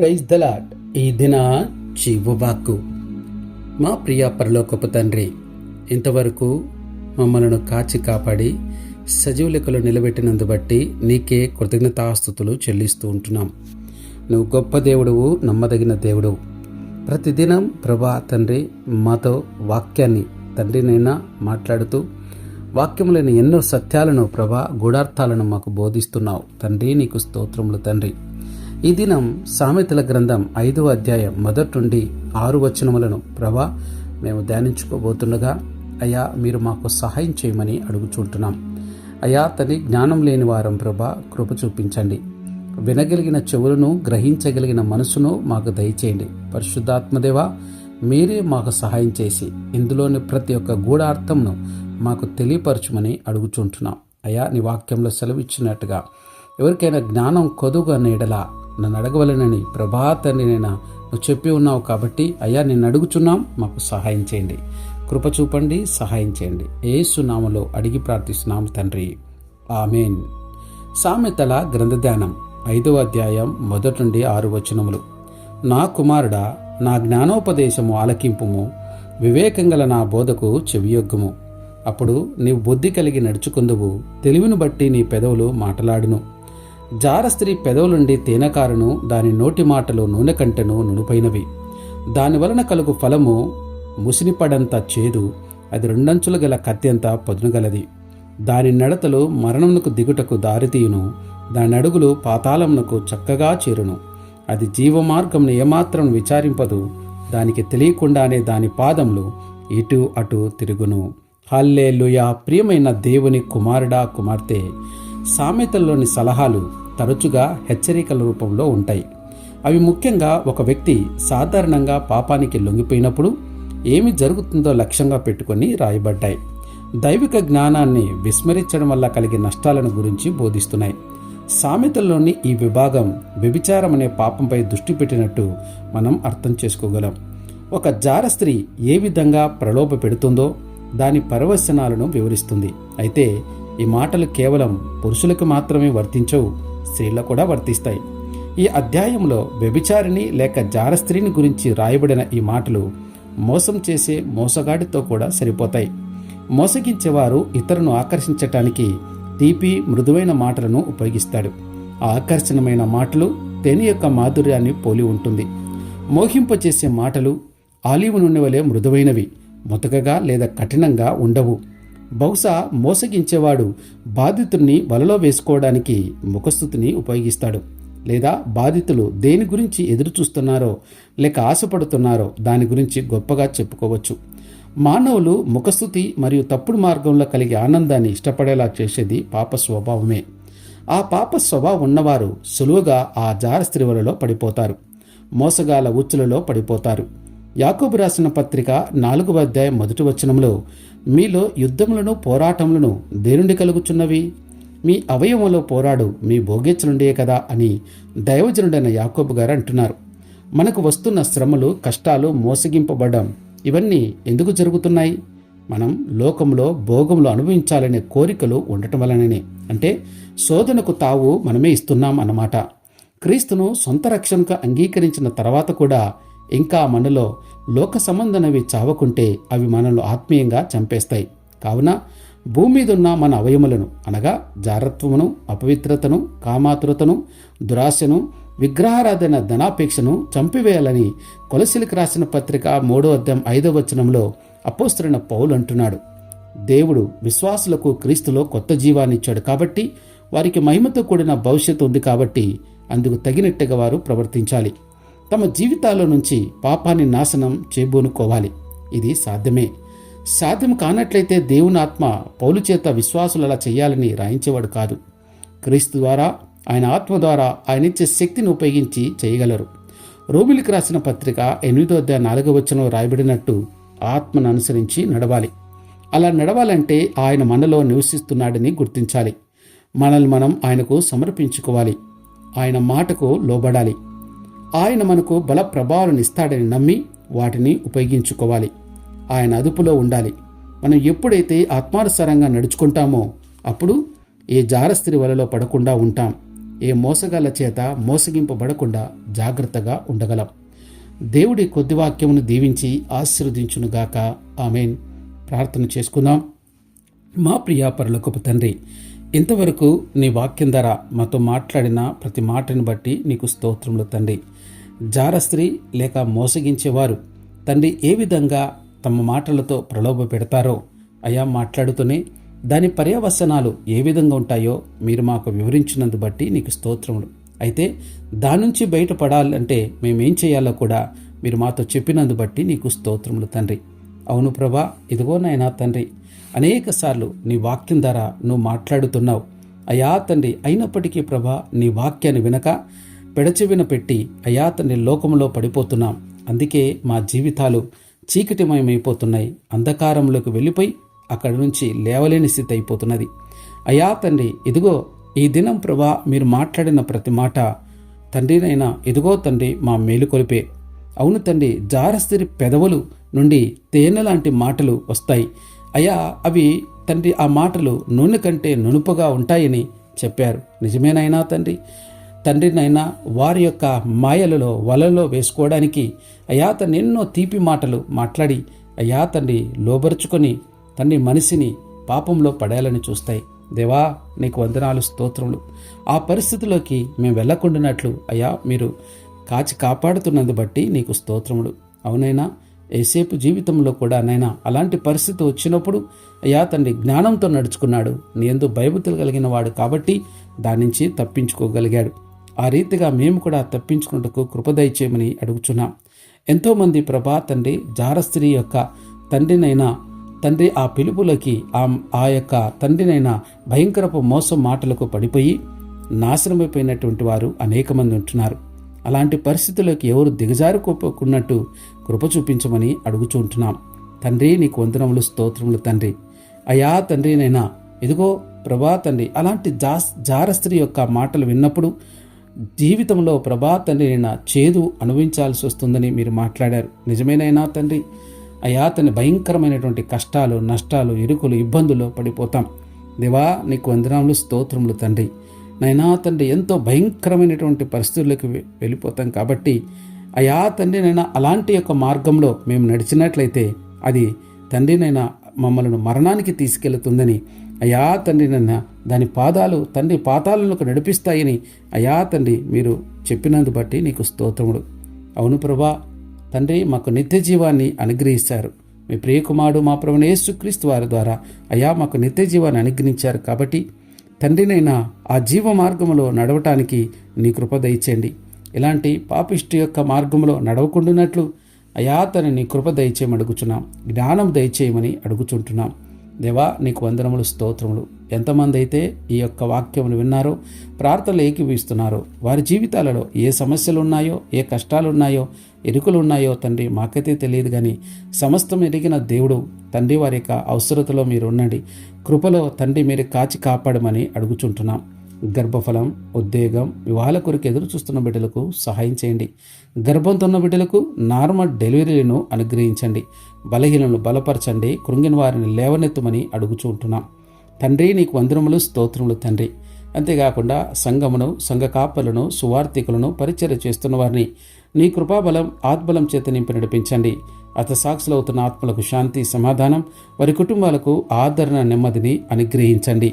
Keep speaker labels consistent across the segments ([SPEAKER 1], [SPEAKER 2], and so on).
[SPEAKER 1] Praise the Lord ఈ దిన జీవవాక్కు మా ప్రియ పరలోకపు తండ్రి ఇంతవరకు మమ్మలను కాచి కాపాడి సజీవ లెక్కలో నిలబెట్టినందు బట్టి నీకే కృతజ్ఞతాస్థుతులు చెల్లిస్తూ ఉంటున్నాం. నువ్వు గొప్ప దేవుడువు నమ్మదగిన దేవుడు ప్రతిదినం ప్రభా తండ్రి మాతో వాక్యాన్ని తండ్రినైనా మాట్లాడుతూ వాక్యములైన ఎన్నో సత్యాలను ప్రభా గూఢార్థాలను మాకు బోధిస్తున్నావు. తండ్రి నీకు స్తోత్రములు తండ్రి. ఈ దినం సామెతల గ్రంథం ఐదవ అధ్యాయం మొదటి నుండి ఆరు వచనములను ప్రభా మేము ధ్యానించుకోబోతుండగా అయ్యా మీరు మాకు సహాయం చేయమని అడుగుచుంటున్నాం. అయ్యా తని జ్ఞానం లేని వారం ప్రభా కృప చూపించండి. వినగలిగిన చెవులను గ్రహించగలిగిన మనసును మాకు దయచేయండి. పరిశుద్ధాత్మదేవా మీరే మాకు సహాయం చేసి ఇందులోని ప్రతి ఒక్క గూఢార్థంను మాకు తెలియపరచమని అడుగుచుంటున్నాం. అయ్యా నీ వాక్యంలో సెలవిచ్చినట్టుగా ఎవరికైనా జ్ఞానం కొదుగా నీడలా నన్ను అడగవలనని ప్రభాతాన్ని నేను నువ్వు చెప్పి ఉన్నావు కాబట్టి అయ్యా నేను అడుగుచున్నాం. మాకు సహాయం చేయండి. కృప చూపండి సహాయం చేయండి. ఏసునామలో అడిగి ప్రార్థిస్తున్నాం తండ్రి. ఆమెన్. సామెతల గ్రంథధ్యానం ఐదవ అధ్యాయం మొదటి నుండి ఆరు వచనములు. నా కుమారుడా నా జ్ఞానోపదేశము ఆలకింపుము వివేకంగల నా బోధకు చెవియొగ్గుము. అప్పుడు నీవు బుద్ధి కలిగి నడుచుకుందువు తెలివిని బట్టి నీ పెదవులు మాటలాడును. జార స్త్రీ పెదవులుండి తేనెకారును దాని నోటి మాటలు నూనె కంటెను నునుపైనవి. దాని వలన కలుగు ఫలము ముసినిపడంత చేదు అది రెండంచులు గల కత్యంత పదునుగలది. దాని నడతలు మరణమునకు దిగుటకు దారితీయును దాని అడుగులు పాతాళమునకు చక్కగా చేరును. అది జీవమార్గంను ఏమాత్రం విచారింపదు దానికి తెలియకుండానే దాని పాదములు ఇటు అటు తిరుగును. హల్లేలుయా! ప్రియమైన దేవుని కుమారుడా కుమార్తె! సామెతల్లోని సలహాలు తరచుగా హెచ్చరికల రూపంలో ఉంటాయి. అవి ముఖ్యంగా ఒక వ్యక్తి సాధారణంగా పాపానికి లొంగిపోయినప్పుడు ఏమి జరుగుతుందో లక్ష్యంగా పెట్టుకొని రాయబడ్డాయి. దైవిక జ్ఞానాన్ని విస్మరించడం వల్ల కలిగే నష్టాలను గురించి బోధిస్తున్నాయి. సామెతల్లోని ఈ విభాగం వ్యభిచారం అనే పాపంపై దృష్టి పెట్టినట్టు మనం అర్థం చేసుకోగలం. ఒక జార స్త్రీ ఏ విధంగా ప్రలోభ పెడుతుందో దాని పరవశనాలను వివరిస్తుంది. అయితే ఈ మాటలు కేవలం పురుషులకు మాత్రమే వర్తించవు స్త్రీలకు కూడా వర్తిస్తాయి. ఈ అధ్యాయంలో వ్యభిచారిణి లేక జార స్త్రీని గురించి రాయబడిన ఈ మాటలు మోసం చేసే మోసగాడితో కూడా సరిపోతాయి. మోసగించేవారు ఇతరులను ఆకర్షించటానికి తీపి మృదువైన మాటలను ఉపయోగిస్తాడు. ఆ ఆకర్షణమైన మాటలు తేనె యొక్క మాధుర్యాన్ని పోలి ఉంటుంది. మోహింపచేసే మాటలు ఆలివ్ నూనె వలె మృదువైనవి ముతకగా లేదా కఠినంగా ఉండవు. బహుశా మోసగించేవాడు బాధితుడిని వలలో వేసుకోవడానికి ముఖస్థుతిని ఉపయోగిస్తాడు. లేదా బాధితులు దేని గురించి ఎదురు చూస్తున్నారో లేక ఆశపడుతున్నారో దాని గురించి గొప్పగా చెప్పుకోవచ్చు. మానవులు ముఖస్థుతి మరియు తప్పుడు మార్గంలో కలిగే ఆనందాన్ని ఇష్టపడేలా చేసేది పాప స్వభావమే. ఆ పాప స్వభావం ఉన్నవారు సులువుగా ఆ జార స్త్రీవలలో పడిపోతారు. మోసగాల ఉచ్చులలో పడిపోతారు. యాకోబు రాసిన పత్రిక నాలుగవ అధ్యాయం మొదటి వచనంలో మీలో యుద్ధములను పోరాటములను దేనుండి కలుగుచున్నవి? మీ అవయవంలో పోరాడు మీ భోగించనుండే కదా అని దైవజనుడైన యాకోబు గారు అంటున్నారు. మనకు వస్తున్న శ్రమలు కష్టాలు మోసగింపబడడం ఇవన్నీ ఎందుకు జరుగుతున్నాయి? మనం లోకంలో భోగంలో అనుభవించాలనే కోరికలు ఉండటం వలననే. అంటే శోధనకు తావు మనమే ఇస్తున్నాం అన్నమాట. క్రీస్తును సొంత రక్షణకు అంగీకరించిన తర్వాత కూడా ఇంకా మనలో లోక సంబంధనవి చావకుంటే అవి మనల్ని ఆత్మీయంగా చంపేస్తాయి. కావున భూమి మీద ఉన్న మన అవయములను అనగా జారత్వమును అపవిత్రతను కామాతురతను దురాశను విగ్రహారాధన ధనాపేక్షను చంపివేయాలని కొలసిలికి రాసిన పత్రిక మూడో అద్దం ఐదో వచనంలో అపోస్తున్న పౌలు అంటున్నాడు. దేవుడు విశ్వాసులకు క్రీస్తులో కొత్త జీవాన్ని ఇచ్చాడు కాబట్టి వారికి మహిమతో కూడిన భవిష్యత్తు ఉంది కాబట్టి అందుకు తగినట్టుగా వారు ప్రవర్తించాలి. తమ జీవితాల నుంచి పాపాన్ని నాశనం చేయబోనుకోవాలి. ఇది సాధ్యమే. సాధ్యం కానట్లయితే దేవుని ఆత్మ పౌలు చేత విశ్వాసులు అలా చేయాలని రాయించేవాడు కాదు. క్రీస్తు ద్వారా ఆయన ఆత్మ ద్వారా ఆయన ఇచ్చే శక్తిని ఉపయోగించి చేయగలరు. రోమిలికి రాసిన పత్రిక ఎనిమిదో అధ్యాయ నాలుగవ వచనంలో రాయబడినట్టు ఆత్మను అనుసరించి నడవాలి. అలా నడవాలంటే ఆయన మనలో నివసిస్తున్నాడని గుర్తించాలి. మనల్ని మనం ఆయనకు సమర్పించుకోవాలి. ఆయన మాటకు లోబడాలి. ఆయన మనకు బల ప్రభావాలనిస్తాడని నమ్మి వాటిని ఉపయోగించుకోవాలి. ఆయన అదుపులో ఉండాలి. మనం ఎప్పుడైతే ఆత్మానుసారంగా నడుచుకుంటామో అప్పుడు ఏ జారస్త్రి వలలో పడకుండా ఉంటాం. ఏ మోసగాల చేత మోసగింపబడకుండా జాగ్రత్తగా ఉండగలం. దేవుడి కొద్ది వాక్యమును దీవించి ఆశీర్వదించునుగాక. ఆమెన్. ప్రార్థన చేసుకుందాం. మా ప్రియా పరలోకపు తండ్రి ఇంతవరకు నీ వాక్యం ధర మాతో మాట్లాడిన ప్రతి మాటను బట్టి నీకు స్తోత్రములు తండ్రి. జారస్త్రీ లేక మోసగించేవారు తండ్రి ఏ విధంగా తమ మాటలతో ప్రలోభ పెడతారో అయా మాట్లాడుతూనే దాని పర్యవసనాలు ఏ విధంగా ఉంటాయో మీరు మాకు వివరించినందు బట్టి నీకు స్తోత్రములు. అయితే దాని నుంచి బయటపడాలంటే మేమేం చేయాలో కూడా మీరు మాతో చెప్పినందు బట్టి నీకు స్తోత్రములు తండ్రి. అవును ప్రభా ఇదిగో నాయనా తండ్రి. అనేక సార్లు నీ వాక్యం ద్వారా నువ్వు మాట్లాడుతున్నావు. అయా తండ్రి అయినప్పటికీ ప్రభా నీ వాక్యాన్ని వినక పెడచెవిన పెట్టి అయా తండ్రి లోకంలో పడిపోతున్నాం. అందుకే మా జీవితాలు చీకటిమయమైపోతున్నాయి. అంధకారంలోకి వెళ్ళిపోయి అక్కడి నుంచి లేవలేని స్థితి అయిపోతున్నది. అయా తండ్రి ఇదిగో ఈ దినం ప్రభా మీరు మాట్లాడిన ప్రతి మాట తండ్రినైనా ఇదిగో తండ్రి మా మేలుకొలిపే అవును తండ్రి జారస్తిరి పెదవులు నుండి తేనె లాంటి మాటలు వస్తాయి. అయ్యా అవి తండ్రి ఆ మాటలు నూనె కంటే నునుపుగా ఉంటాయని చెప్పారు. నిజమేనైనా తండ్రి? తండ్రినైనా వారి యొక్క మాయలలో వలలో వేసుకోవడానికి అయా తండ్రి ఎన్నో తీపి మాటలు మాట్లాడి అయా తండ్రి లోబరుచుకొని తండ్రి మనిషిని పాపంలో పడేయాలని చూస్తాయి. దేవా నీకు వందనాలు స్తోత్రములు. ఆ పరిస్థితిలోకి మేము వెళ్ళకుండానట్లు అయ్యా మీరు కాచి కాపాడుతున్నందు బట్టి నీకు స్తోత్రములు. అవునైనా? ఏసేపు జీవితంలో కూడా నైనా అలాంటి పరిస్థితి వచ్చినప్పుడు అయ్యా తండ్రి జ్ఞానంతో నడుచుకున్నాడు. నీ ఎందు భయభూతులు కలిగిన వాడు కాబట్టి దాని నుంచి తప్పించుకోగలిగాడు. ఆ రీతిగా మేము కూడా తప్పించుకున్నట్టుకు కృపదయచేయమని అడుగుచున్నాం. ఎంతోమంది ప్రభా తండ్రి జారస్త్రీ యొక్క తండ్రినైనా తండ్రి ఆ పిలుపులకి ఆ ఆ యొక్క తండ్రినైనా భయంకరపు మోసం మాటలకు పడిపోయి నాశనమైపోయినటువంటి వారు అనేక మంది ఉంటున్నారు. అలాంటి పరిస్థితులకు ఎవరు దిగజారుకోపోకున్నట్టు కృప చూపించమని అడుగుచుంటున్నాం తండ్రి నీకు వందనములు స్తోత్రములు తండ్రి. అయా తండ్రినైనా ఇదిగో ప్రభా తండ్రి అలాంటి జా జారస్త్రీ యొక్క మాటలు విన్నప్పుడు జీవితంలో ప్రభా తండ్రినైనా చేదు అనుభవించాల్సి వస్తుందని మీరు మాట్లాడారు. నిజమేనైనా తండ్రి? అయా తన భయంకరమైనటువంటి కష్టాలు నష్టాలు ఇరుకులు ఇబ్బందులు పడిపోతాం. దేవా నీకు వందనములు స్తోత్రములు తండ్రి. నైనా తండ్రి ఎంతో భయంకరమైనటువంటి పరిస్థితుల్లోకి వెళ్ళిపోతాం కాబట్టి అయా తండ్రినైనా అలాంటి యొక్క మార్గంలో మేము నడిచినట్లయితే అది తండ్రినైనా మమ్మల్ని మరణానికి తీసుకెళ్తుందని అయా తండ్రి నైనా దాని పాదాలు తండ్రి పాతాలకు నడిపిస్తాయని అయా తండ్రి మీరు చెప్పినందు బట్టి నీకు స్తోత్రముడు అవును ప్రభా తండ్రి మాకు నిత్య జీవాన్ని అనుగ్రహిస్తారు. మీ ప్రియకుమారుడు మా ప్రభుని యేసుక్రీస్తు వారి ద్వారా అయా మాకు నిత్య జీవాన్ని అనుగ్రహించారు కాబట్టి తండ్రినైనా ఆ జీవ మార్గంలో నడవటానికి నీ కృప దయచేయండి. ఇలాంటి పాపిష్టి యొక్క మార్గంలో నడవకుండునట్లు అయా తను నీ కృప దయచేయమని అడుగుచున్నాం. జ్ఞానం దయచేయమని అడుగుచుంటున్నాం. దేవా నీకు వందనములు స్తోత్రములు. ఎంతమంది అయితే ఈ యొక్క వాక్యమును విన్నారో ప్రార్థనలు ఏకీవిస్తున్నారో వారి జీవితాలలో ఏ సమస్యలు ఉన్నాయో ఏ కష్టాలు ఉన్నాయో ఎరుకలు ఉన్నాయో తండ్రి మాకైతే తెలియదు కానీ సమస్తం ఎరిగిన దేవుడు తండ్రి వారి యొక్క అవసరతలో మీరు ఉండండి కృపలో తండ్రి మీరు కాచి కాపాడమని అడుగుచుంటున్నాం. గర్భఫలం ఉద్వేగం వివాహాల కొరకు ఎదురు చూస్తున్న బిడ్డలకు సహాయం చేయండి. గర్భంతో ఉన్న బిడ్డలకు నార్మల్ డెలివరీలను అనుగ్రహించండి. బలహీనలను బలపరచండి. కృంగిన వారిని లేవనెత్తమని అడుగుచుంటున్నాం. తండ్రి నీకు వందనములు స్తోత్రములు తండ్రి. అంతేకాకుండా సంఘమును సంఘ కాపలను సువార్థికులను పరిచర్య చేస్తున్న వారిని నీ కృపాబలం ఆత్బలం చేత నింపి నడిపించండి. అత సాక్షులవుతున్న ఆత్మలకు శాంతి సమాధానం వారి కుటుంబాలకు ఆదరణ నెమ్మదిని అనుగ్రహించండి.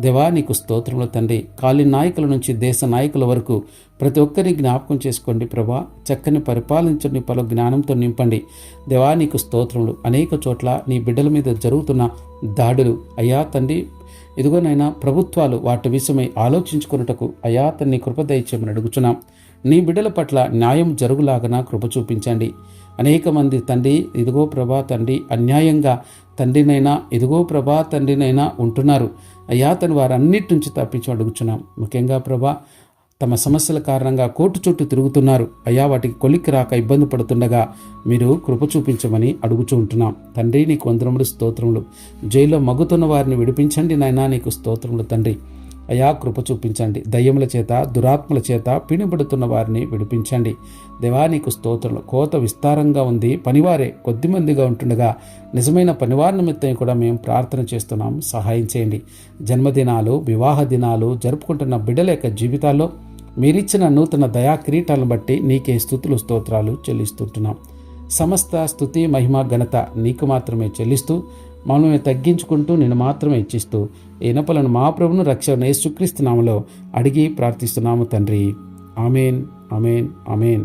[SPEAKER 1] దేవా నీకు స్తోత్రములు తండ్రి. కాలి నాయకుల నుంచి దేశ నాయకుల వరకు ప్రతి ఒక్కరిని జ్ఞాపకం చేసుకోండి ప్రభా. చక్కని పరిపాలించండి పలు జ్ఞానంతో నింపండి. దేవా నీకు స్తోత్రములు. అనేక చోట్ల నీ బిడ్డల మీద జరుగుతున్న దాడులు. అయ్యా తండ్రి ఇదిగోనైనా ప్రభుత్వాలు వాటి విషయమై ఆలోచించుకున్నటకు అయా తన్ని కృప దయచేయమని అడుగుచున్నాం. నీ బిడ్డల పట్ల న్యాయం జరుగులాగన కృప చూపించండి. అనేక మంది తండ్రి ఇదిగో ప్రభా తండ్రి అన్యాయంగా తండ్రినైనా ఇదిగో ప్రభా తండ్రినైనా ఉంటున్నారు. అయ్యా తను వారన్నిటి నుంచి తప్పించి అడుగుచున్నాం. ముఖ్యంగా ప్రభా తమ సమస్యల కారణంగా కోర్టు చుట్టూ తిరుగుతున్నారు. అయ్యా వాటికి కొలిక్కి రాక ఇబ్బంది పడుతుండగా మీరు కృప చూపించమని అడుగుచూ ఉంటున్నాం. తండ్రి నీకు వందరములు స్తోత్రములు. జైల్లో మగ్గుతున్న వారిని విడిపించండి నాయనా నీకు స్తోత్రములు తండ్రి. అయా కృప చూపించండి. దయ్యముల చేత దురాత్మల చేత పిణిబడుతున్న వారిని విడిపించండి. దేవా నీకు స్తోత్రులు కోత విస్తారంగా ఉంది. పనివారే కొద్దిమందిగా ఉంటుండగా నిజమైన పనివారి నిమిత్తం కూడా మేము ప్రార్థన చేస్తున్నాం. సహాయం చేయండి. జన్మదినాలు వివాహ దినాలు జరుపుకుంటున్న బిడ్డల యొక్క జీవితాల్లో మీరిచ్చిన నూతన దయా కిరీటాలను బట్టి నీకే స్థుతులు స్తోత్రాలు చెల్లిస్తుంటున్నాం. సమస్త స్థుతి మహిమ ఘనత నీకు మాత్రమే చెల్లిస్తూ మనమే తగ్గించుకుంటూ నేను మాత్రమే ఇచ్చిస్తూ ఈనపలను మా ప్రభును రక్షణ యేసుక్రీస్తు నామలో అడిగి ప్రార్థిస్తున్నాము తండ్రి. Amen amen amen.